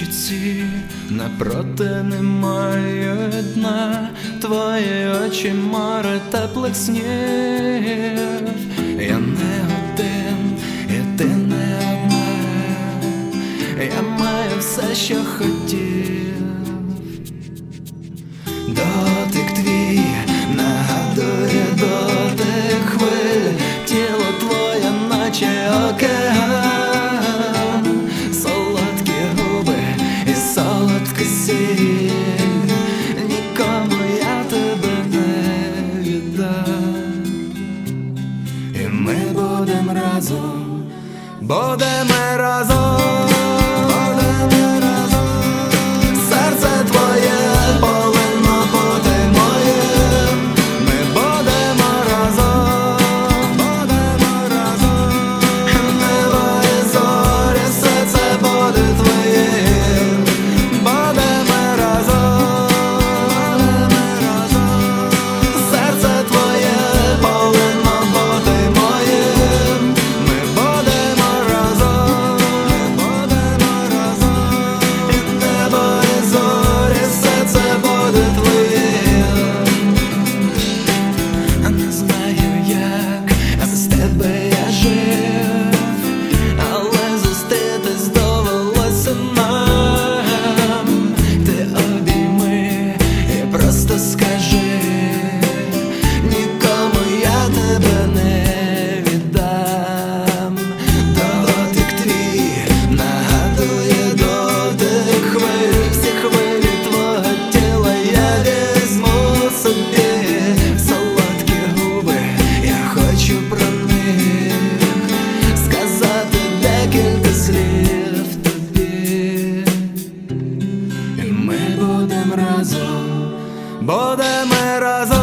річці, напроте немає дна, твої очі море теплих снів. нікому я тебе не віддам, і ми будемо разом, будемо разом. будем разом, будемо разом.